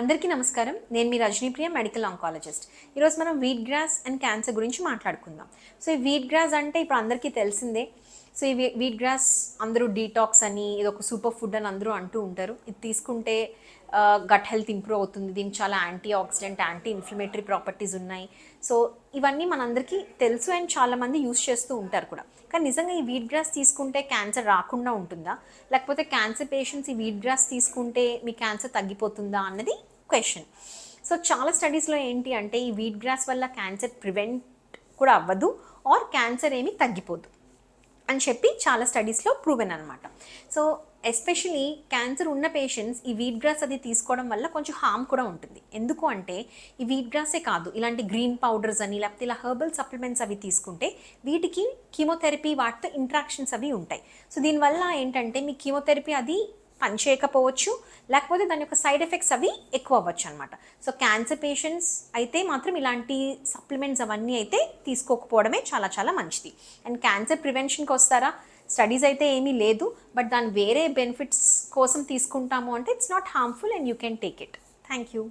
అందరికీ నమస్కారం. నేను మీ రజనీప్రియ మెడికల్ ఆంకాలజిస్ట్ ఈరోజు మనం వీట్ గ్రాస్ అండ్ క్యాన్సర్ గురించి మాట్లాడుకుందాం. సో ఈ వీట్ గ్రాస్ అంటే ఇప్పుడు అందరికీ తెలిసిందే. సో ఈ వీట్ గ్రాస్ అందరూ డీటాక్స్ అని ఇది ఒక సూపర్ ఫుడ్ అని అందరూ అంటూ ఉంటారు. ఇది తీసుకుంటే గట్ హెల్త్ ఇంప్రూవ్ అవుతుంది. దీనికి చాలా anti oxidant anti inflammatory properties ఉన్నాయి. సో ఇవన్నీ మనందరికీ తెలుసు అండ్ చాలామంది యూస్ చేస్తూ ఉంటారు కూడా. కానీ నిజంగా ఈ వీట్ గ్రాస్ తీసుకుంటే క్యాన్సర్ రాకుండా ఉంటుందా? లేకపోతే క్యాన్సర్ పేషెంట్స్ ఈ వీట్ గ్రాస్ తీసుకుంటే మీ క్యాన్సర్ తగ్గిపోతుందా అన్నది క్వశ్చన్ సో చాలా స్టడీస్లో ఏంటి అంటే ఈ వీట్ గ్రాస్ వల్ల క్యాన్సర్ ప్రివెంట్ కూడా అవ్వదు ఆర్ క్యాన్సర్ ఏమీ తగ్గిపోదు అని చెప్పి చాలా స్టడీస్లో ప్రూవెన్ అనమాట సో ఎస్పెషలీ క్యాన్సర్ ఉన్న పేషెంట్స్ ఈ వీట్ గ్రాస్ అది తీసుకోవడం వల్ల కొంచెం హామ్ కూడా ఉంటుంది. ఎందుకు అంటే ఈ వీట్ గ్రాసే కాదు ఇలాంటి గ్రీన్ పౌడర్స్ అని లేకపోతే ఇలా హెర్బల్ సప్లిమెంట్స్ అవి తీసుకుంటే వీటికి కీమోథెరపీ వాటితో ఇంట్రాక్షన్స్ అవి ఉంటాయి. సో దీనివల్ల ఏంటంటే మీ కీమోథెరపీ అది పనిచేయకపోవచ్చు లేకపోతే దాని యొక్క సైడ్ ఎఫెక్ట్స్ అవి ఎక్కువ అవ్వచ్చు అనమాట సో క్యాన్సర్ పేషెంట్స్ అయితే మాత్రం ఇలాంటి సప్లిమెంట్స్ అవన్నీ అయితే తీసుకోకపోవడమే చాలా చాలా మంచిది. అండ్ క్యాన్సర్ ప్రివెన్షన్కి వస్తారా? స్టడీస్ అయితే ఏమీ లేదు బట్ దాని వేరే బెనిఫిట్స్ కోసం తీసుకుంటాము అంటే it's not harmful and you can take it. Thank you.